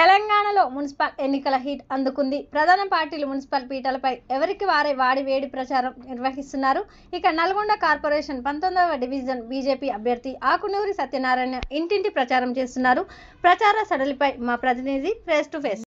తెలంగాణలో మున్సిపల్ ఎన్నికల హీట్ అందుకుంది. ప్రధాన పార్టీలు మున్సిపల్ పీఠలపై ఎవరికి వారే వాడి వేడి ప్రచారం నిర్వహిస్తున్నారు. ఇక నల్గొండ కార్పొరేషన్ పంతొమ్మిదవ డివిజన్ బీజేపీ అభ్యర్థి ఆకునూరి సత్యనారాయణ ఇంటింటి ప్రచారం చేస్తున్నారు. ప్రచార సడలిపై మా ప్రతినిధి ఫేస్ టు ఫేస్.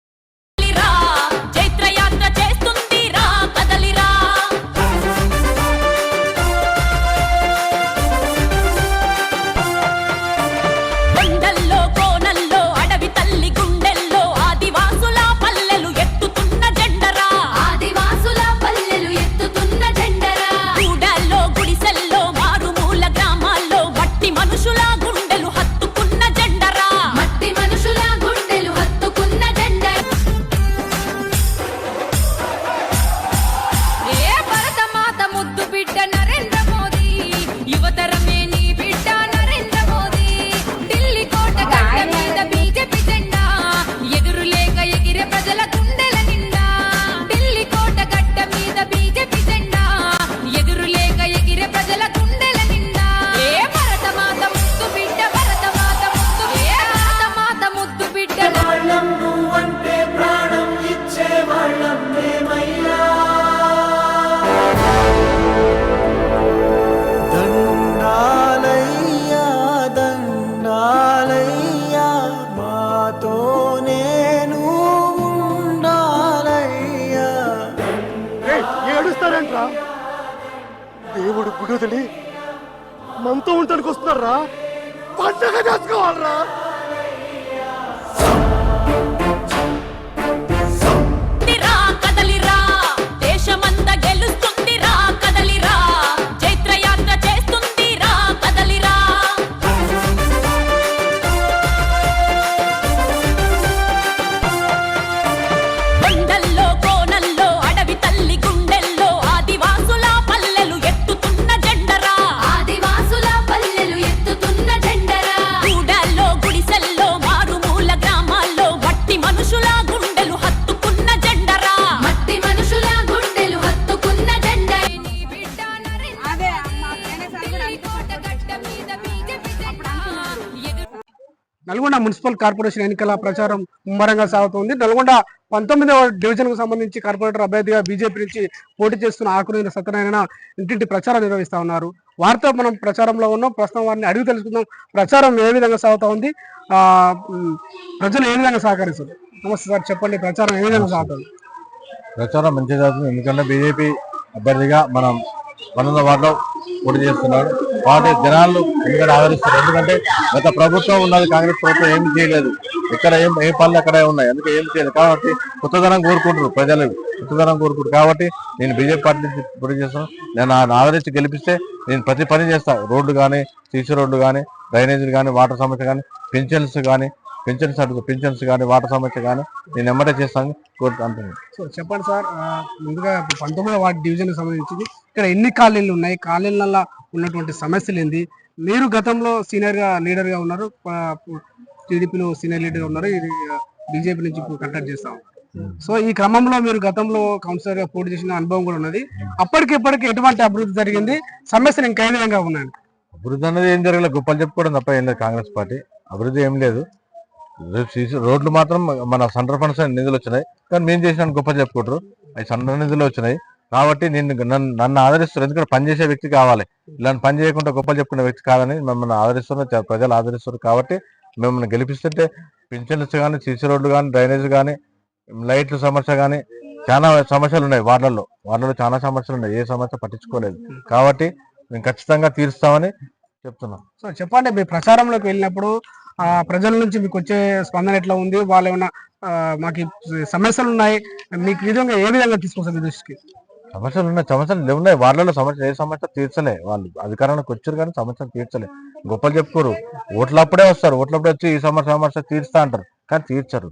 దేవుడు గుడి వదిలి మనతో ఉండడానికి వస్తున్నారా పండగ చేసుకోవాలరా. నల్గొండ మున్సిపల్ కార్పొరేషన్ ఎన్నికల ప్రచారం ముమ్మరంగా సాగుతోంది. నల్గొండ పంతొమ్మిదవ డివిజన్కు సంబంధించి కార్పొరేటర్ అభ్యర్థిగా బీజేపీ నుంచి పోటీ చేస్తున్న ఆకునీరు సత్యనారాయణ ఇంటింటి ప్రచారం నిర్వహిస్తా ఉన్నారు. వారితో మనం ప్రచారంలో ఉన్నాం. ప్రస్తుతం వారిని అడిగి తెలుసుకుందాం. ప్రచారం ఏ విధంగా సాగుతా ఉంది? ప్రజలు ఏ విధంగా సహకరిస్తారు నమస్తే సార్ చెప్పండి. ప్రచారం ఏ విధంగా సాగుతుంది ప్రచారం మంచిగా సాగుతుంది ఎందుకంటే బీజేపీ అభ్యర్థిగా మనం పన్నెండో వార్డులో పోటీ చేస్తున్నాడు వాటి జనాలు ఎందుకంటే ఆదరిస్తారు. ఎందుకంటే గత ప్రభుత్వం ఉన్నది కాంగ్రెస్ ప్రభుత్వం ఏమి చేయలేదు. ఇక్కడ ఏం ఏ పనులు అక్కడే ఉన్నాయి? అందుకే ఏం చేయలేదు. కాబట్టి కొత్తదనం కోరుకుంటారు ప్రజలు. కొత్తదనం కోరుకుంటారు కాబట్టి నేను బీజేపీ పార్టీ నుంచి పోటీ చేస్తాను. నేను ఆయన ఆదరించి గెలిపిస్తే నేను ప్రతి పని చేస్తాను రోడ్డు కానీ సీసీ రోడ్డు కానీ డ్రైనేజీలు కానీ వాటర్ సమస్య కానీ పెన్షన్స్ కానీ పెన్షన్స్ అడుగు పెన్షన్స్ కానీ వాటర్ సమస్య కానీ నేను ఎమ్మటే చేస్తాను కోరుతూ అంటున్నాను. సో చెప్పండి సార్ ముందుగా పంతొమ్మిదవ వార్డు డివిజన్ సంబంధించి ఇక్కడ ఎన్ని కాలనీలు ఉన్నాయి? కాలనీలలో ఉన్నటువంటి సమస్యలు ఏంది? మీరు గతంలో సీనియర్గా లీడర్గా ఉన్నారు టీడీపీలో సీనియర్ లీడర్ ఉన్నారు. ఇది బీజేపీ నుంచి కంటాక్ట్ చేస్తాం. సో ఈ క్రమంలో మీరు గతంలో కౌన్సిలర్గా పోటీ చేసిన అనుభవం కూడా ఉన్నది. అప్పటికి ఇప్పటికి ఎటువంటి అభివృద్ధి జరిగింది? సమస్యలు ఇంకా ఏ విధంగా ఉన్నాయి అభివృద్ధి అనేది ఏం జరగలేదు. గొప్పలు చెప్పుకోవడం తప్ప ఏం లేదు కాంగ్రెస్ పార్టీ. అభివృద్ధి ఏం లేదు. రోడ్లు మాత్రం మన సెంటర్ ఫండ్స్ నిధులు వచ్చినాయి. కానీ మేము చేసిన గొప్ప చెప్పుకుంటారు. అవి సెంటర్ నిధులు వచ్చినాయి. కాబట్టి నేను నన్ను నన్ను ఆదరిస్తారు. ఎందుకంటే పనిచేసే వ్యక్తి కావాలి. ఇలాంటి పని చేయకుండా గొప్పలు చెప్పుకునే వ్యక్తి కాదని మమ్మల్ని ఆదరిస్తున్నారు. ప్రజలు ఆదరిస్తారు కాబట్టి మిమ్మల్ని గెలిపిస్తుంటే పింఛన్స్ కానీ సీసీ రోడ్లు కానీ డ్రైనేజ్ కానీ లైట్ల సమస్య కానీ చాలా సమస్యలు ఉన్నాయి వార్డులలో. వార్డులలో చాలా సమస్యలు ఉన్నాయి. ఏ సమస్య పట్టించుకోలేదు. కాబట్టి మేము ఖచ్చితంగా తీరుస్తామని చెప్తున్నాం. సో చెప్పండి మీ ప్రచారంలోకి వెళ్ళినప్పుడు ఆ ప్రజల నుంచి మీకు వచ్చే స్పందన ఎట్లా ఉంది? వాళ్ళు ఏమైనా మాకు సమస్యలు ఉన్నాయి. మీకు విధంగా ఏ విధంగా తీసుకొస్తారు దృష్టికి? సమస్యలు ఉన్నాయి సమస్యలు ఉన్నాయి. వాళ్ళలో సమస్య ఏ సమస్య తీర్చలే. వాళ్ళు అధికారానికి వచ్చారు కానీ సమస్యలు తీర్చలే. గొప్పలు చెప్పుకోరు. ఓట్లప్పుడే వస్తారు. ఓట్లప్పుడే వచ్చి ఈ సమస్య సమస్య తీర్స్తా అంటారు. కానీ తీర్చరు.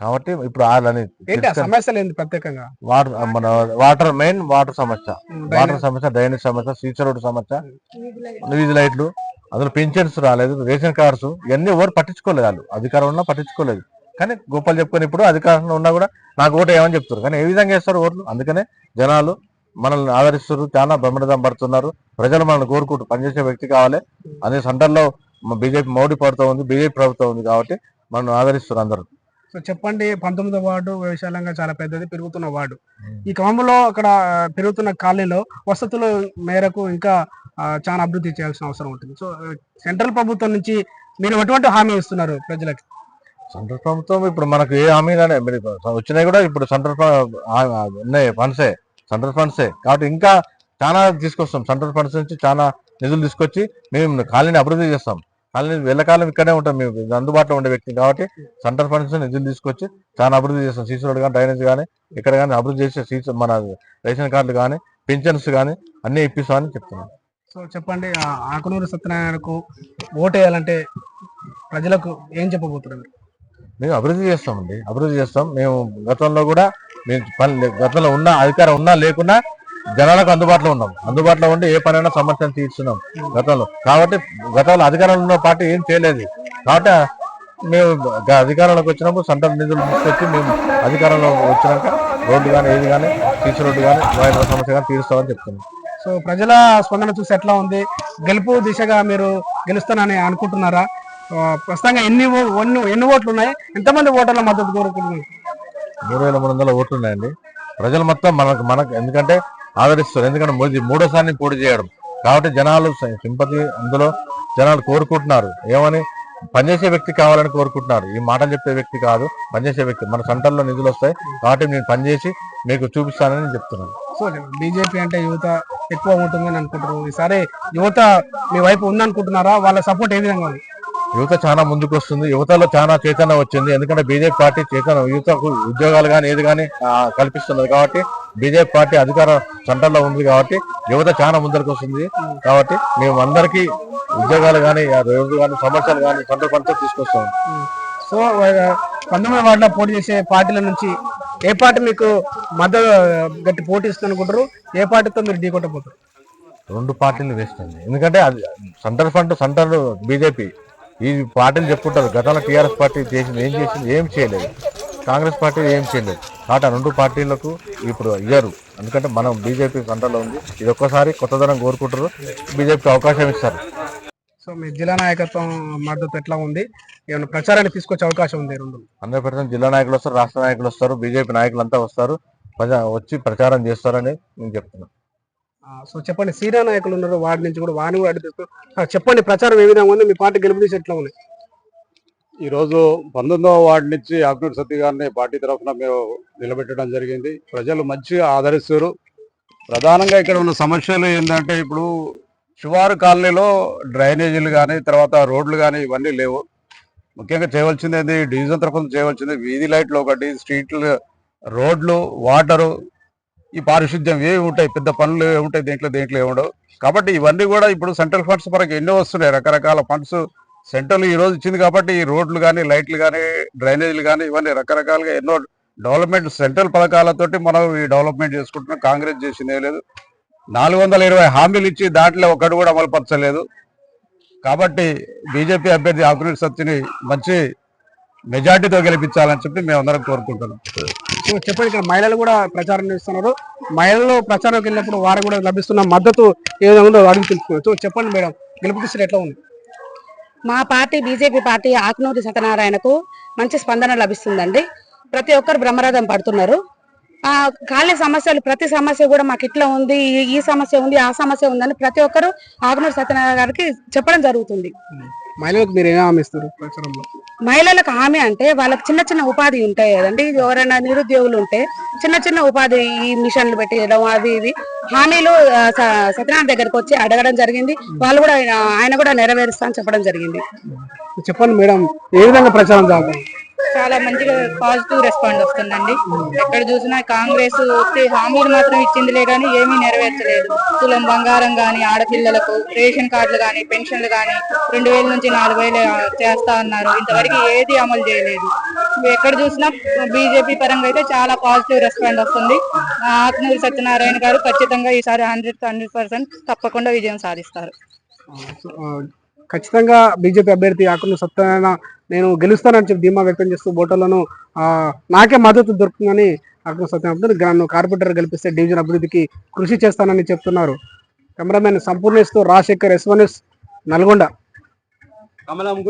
కాబట్టి ఇప్పుడు వాళ్ళని ఏంటి ఆ సమస్యలు ఏంటి ప్రత్యేకంగా? వాటర్ మన వాటర్ మెయిన్ వాటర్ సమస్య. వాటర్ సమస్య డ్రైనేజ్ సమస్య సీసీ రోడ్ సమస్య వీధి లైట్లు. అందులో పెన్షన్స్ రాలేదు రేషన్ కార్డ్స్ ఇవన్నీ ఎవరు పట్టించుకోలేదు వాళ్ళు. అధికారం ఉన్నా పట్టించుకోలేదు. కానీ గొప్పలు చెప్పుకొని ఇప్పుడు అధికారంలో ఉన్నా కూడా నాకు ఓటు ఏమని చెప్తారు? కానీ ఏ విధంగా వేస్తారు ఓట్లు? అందుకనే జనాలు మనల్ని ఆదరిస్తారు చాలా బ్రహ్మరథం పడుతున్నారు. ప్రజలు మనల్ని కోరుకుంటూ పనిచేసే వ్యక్తి కావాలి. అనే సెంటర్లో బీజేపీ మోడీ పడుతూ ఉంది బీజేపీ ప్రభుత్వం ఉంది కాబట్టి మనం ఆదరిస్తారు అందరూ. సో చెప్పండి పంతొమ్మిదో వార్డు విశాలంగా చాలా పెద్దది పెరుగుతున్న వార్డు. ఈ క్రమంలో అక్కడ పెరుగుతున్న కాలనీలో వసతుల మేరకు ఇంకా చాలా అభివృద్ధి చేయాల్సిన అవసరం ఉంటుంది. సో సెంట్రల్ ప్రభుత్వం నుంచి మీరు ఎటువంటి హామీ ఇస్తున్నారు ప్రజలకి? సెంట్రల్ ప్రభుత్వం ఇప్పుడు మనకు ఏ హామీ వచ్చినాయి కూడా ఇప్పుడు సెంట్రల్ ఉన్నాయి ఫండ్సే సెంట్రల్ ఫండ్సే. కాబట్టి ఇంకా చాలా తీసుకొస్తాం. సెంట్రల్ ఫండ్స్ నుంచి చాలా నిధులు తీసుకొచ్చి మేము కాలనీ అభివృద్ధి చేస్తాం. కాలనీ వెళ్ళకాలం ఇక్కడే ఉంటాం మేము. అందుబాటులో ఉండే వ్యక్తి కాబట్టి సెంట్రల్ ఫండ్స్ నిధులు తీసుకొచ్చి చాలా అభివృద్ధి చేస్తాం. సీసీ రోడ్ కానీ డ్రైనేజ్ కానీ ఇక్కడ కానీ అభివృద్ధి చేసే సీసీ మన రేషన్ కార్డులు కానీ పింఛన్స్ కానీ అన్ని ఇప్పిస్తామని చెప్తున్నాం. సో చెప్పండి ఆకునూరు సత్యనారాయణకు ఓటు వేయాలంటే ప్రజలకు ఏం చెప్పబోతున్నారు? మేము అభివృద్ధి చేస్తామండి. అభివృద్ధి చేస్తాం. మేము గతంలో కూడా మేము గతంలో ఉన్న అధికారం ఉన్నా లేకున్నా జనాలకు అందుబాటులో ఉన్నాం. అందుబాటులో ఉండి ఏ పనైనా సమస్యను తీర్చున్నాం గతంలో. కాబట్టి గతంలో అధికారంలో ఉన్న పార్టీ ఏం చేయలేదు. కాబట్టి మేము అధికారంలోకి వచ్చినప్పుడు సెంట్రల్ నిధులు తీసుకొచ్చి మేము అధికారంలో వచ్చినాక రోడ్డు కానీ ఏది కానీ సీసీ రోడ్డు కానీ వాయిదా సమస్య కానీ తీరుస్తామని చెప్తున్నాం. సో ప్రజల స్పందన చూసి ఎట్లా ఉంది? గెలుపు దిశగా మీరు గెలుస్తానని అనుకుంటున్నారా? ప్రస్తుతంగా ఎన్ని ఎన్ని ఎన్ని ఓట్లు ఉన్నాయి? ఎంతమంది ఓటర్ల మద్దతు కోరుకుంటున్నారు? మూడు వేల మూడు వందల ఓట్లు ఉన్నాయండి. ప్రజలు మొత్తం మనకు మనకు ఎందుకంటే ఆదరిస్తారు. ఎందుకంటే మోదీ మూడోసారి పోటీ చేయడం. కాబట్టి జనాలు సింపతి అందులో జనాలు కోరుకుంటున్నారు. ఏమని? పనిచేసే వ్యక్తి కావాలని కోరుకుంటున్నారు. ఈ మాటలు చెప్పే వ్యక్తి కాదు పనిచేసే వ్యక్తి. మన సెంటర్లో నిధులు వస్తాయి. కాబట్టి నేను పనిచేసి మీకు చూపిస్తానని నేను చెప్తున్నాను. సో బీజేపీ అంటే యువత ఎక్కువ ఉంటుందని అనుకుంటున్నారు. ఈసారి యువత మీ వైపు ఉందనుకుంటున్నారా? వాళ్ళ సపోర్ట్ ఏ విధంగా ఉంది? యువత చాలా ముందుకు వస్తుంది. యువతలో చాలా చైతన్యం వచ్చింది. ఎందుకంటే బీజేపీ పార్టీ చైతన్యం యువతకు ఉద్యోగాలు కానీ ఏది కానీ కల్పిస్తున్నది. కాబట్టి బీజేపీ పార్టీ అధికార సెంటర్లో ఉంది కాబట్టి యువత చాలా ముందరకు వస్తుంది. కాబట్టి మేము అందరికీ ఉద్యోగాలు కానీ రోజు కానీ సమస్యలు కానీ సొంత పంట తీసుకొస్తాం. సో పంతొమ్మిది వార్డులో పోటీ చేసే పార్టీల నుంచి ఏ పార్టీ మీకు మద్దతు గట్టి పోటీ ఇస్తుంది అనుకుంటారు? ఏ పార్టీతో మీరు ఢీకొట్టబోతారు రెండు పార్టీలు వేస్ట్ అండి. ఎందుకంటే అది సెంటర్ ఫండ్ సెంటర్ బీజేపీ. ఈ పార్టీలు చెప్పుకుంటారు గతంలో టీఆర్ఎస్ పార్టీ చేసింది ఏం చేసింది ఏం చేయలేదు. కాంగ్రెస్ పార్టీ ఏం చేయలేదు. కాబట్టి ఆ రెండు పార్టీలకు ఇప్పుడు ఇయ్యరు. ఎందుకంటే మనం బీజేపీ సెంటర్లో ఉంది. ఇది ఒక్కసారి కొత్తదనం కోరుకుంటారు. బీజేపీకి అవకాశం ఇస్తారు. సో మీ జిల్లా నాయకత్వం మద్దతు ఎట్లా ఉంది? ఏమైనా ప్రచారాన్ని తీసుకొచ్చే అవకాశం ఉంది రెండు? హండ్రెడ్ పర్సెంట్ జిల్లా నాయకులు వస్తారు రాష్ట్ర నాయకులు వస్తారు బీజేపీ నాయకులు అంతా వస్తారు. ప్రజా వచ్చి ప్రచారం చేస్తారని నేను చెప్తున్నాను. సో చెప్పండి సీనియర్ నాయకులు ఉన్నారు వార్డు నుంచి కూడా వారిని కూడా చెప్పండి ప్రచారం ఏ విధంగా ఉంది? మీ పార్టీ గెలుపు తీసి ఎట్లా ఉంది? ఈ రోజు పంతొమ్మిదవ వార్డు నుంచి ఆకునూరు సత్య గారిని పార్టీ తరఫున మేము నిలబెట్టడం జరిగింది. ప్రజలు మంచిగా ఆదరిస్తారు. ప్రధానంగా ఇక్కడ ఉన్న సమస్యలు ఏంటంటే ఇప్పుడు శివారు కాలనీలో డ్రైనేజీలు కానీ తర్వాత రోడ్లు కానీ ఇవన్నీ లేవు. ముఖ్యంగా చేయవలసింది ఏంది డివిజన్ తరఫున చేయవలసింది వీధి లైట్లు ఒకటి స్ట్రీట్లు రోడ్లు వాటరు ఈ పారిశుద్ధ్యం ఏవి ఉంటాయి? పెద్ద పనులు ఏవి ఉంటాయి? దేంట్లో దేంట్లో ఏమి ఉండవు. కాబట్టి ఇవన్నీ కూడా ఇప్పుడు సెంట్రల్ ఫండ్స్ పరకు ఎన్నో వస్తున్నాయి. రకరకాల ఫండ్స్ సెంట్రల్ ఈ రోజు ఇచ్చింది కాబట్టి ఈ రోడ్లు కానీ లైట్లు కానీ డ్రైనేజీలు కానీ ఇవన్నీ రకరకాలుగా ఎన్నో డెవలప్మెంట్ సెంట్రల్ పథకాలతోటి మనం ఈ డెవలప్మెంట్ చేసుకుంటున్నాం. కాంగ్రెస్ చేసింది లేదు. నాలుగు వందల ఇరవై హామీలు ఇచ్చి దాంట్లో ఒకటి కూడా అమలుపరచలేదు కాబట్టి బీజేపీ అభ్యర్థి ఆకునేటి సత్యని మంచి మెజార్టీతో గెలిపించాలని చెప్పి మేము అందరం కోరుకుంటున్నాం. చెప్పండి ఇక్కడ మహిళలు కూడా ప్రచారం చేస్తున్నారు. మహిళలు ప్రచారంకి వెళ్ళినప్పుడు వారు కూడా లభిస్తున్న మద్దతు ఏ విధంగా ఉందో అడిగి చెప్పండి మేడం గెలుపు ఎట్లా ఉంది? మా పార్టీ బీజేపీ పార్టీ ఆకునూరి సత్యనారాయణకు మంచి స్పందన లభిస్తుందండి. ప్రతి ఒక్కరు బ్రహ్మరథం పడుతున్నారు. ఖాళీ సమస్యలు ప్రతి సమస్య కూడా మాకు ఇట్లా ఉంది ఈ- ఈ సమస్య ఉంది ఆ సమస్య ఉందని ప్రతి ఒక్కరు ఆకునూరి సత్యనారాయణ గారికి చెప్పడం జరుగుతుంది. మహిళలకు మీరు ఏం హామీ ఇస్తారు ప్రచారంలో? మహిళలకు హామీ అంటే వాళ్ళకి చిన్న చిన్న ఉపాధి ఉంటాయి కదండి. ఎవరైనా నిరుద్యోగులు ఉంటే చిన్న చిన్న ఉపాధి ఈ మిషన్లు పెట్టేయడం అవి ఇవి హామీలు సత్యనారాయణ దగ్గరకు వచ్చి అడగడం జరిగింది. వాళ్ళు కూడా ఆయన- కూడా నెరవేరుస్తా అని చెప్పడం జరిగింది. చెప్పండి మేడం ఏ విధంగా ప్రచారం చేద్దాం చాలా మంచిగా పాజిటివ్ రెస్పాండ్ వస్తుందండి. ఎక్కడ చూసినా కాంగ్రెస్ వచ్చి హామీలు మాత్రం ఇచ్చిందిలే కానీ ఏమీ నెరవేర్చలేదు. తులం బంగారం కానీ ఆడపిల్లలకు రేషన్ కార్డులు కానీ పెన్షన్లు కానీ రెండు వేల నుంచి నాలుగు వేలు చేస్తా అన్నారు. ఇంతవరకు ఏది అమలు చేయలేదు. ఎక్కడ చూసినా బీజేపీ పరంగా అయితే చాలా పాజిటివ్ రెస్పాండ్ వస్తుంది. ఆత్మూరి సత్యనారాయణ గారు ఖచ్చితంగా ఈసారి హండ్రెడ్ హండ్రెడ్ పర్సెంట్ తప్పకుండా విజయం సాధిస్తారు. ఖచ్చితంగా బీజేపీ అభ్యర్థి ఆకులు సత్యనారాయణ నేను గెలుస్తానని చెప్పి ధీమా వ్యక్తం చేస్తూ ఓటర్లను నాకే మద్దతు దొరుకుతుందని అక్కడ సత్యనారాయణ నన్ను కార్పొరేటర్ గెలిపిస్తే డివిజన్ అభివృద్ధికి కృషి చేస్తానని చెప్తున్నారు. కెమెరామెన్ సంపూర్ణేష్తో రాజశేఖర్ ఎస్వనేష్ నల్గొండ. కమలం నల్గొండ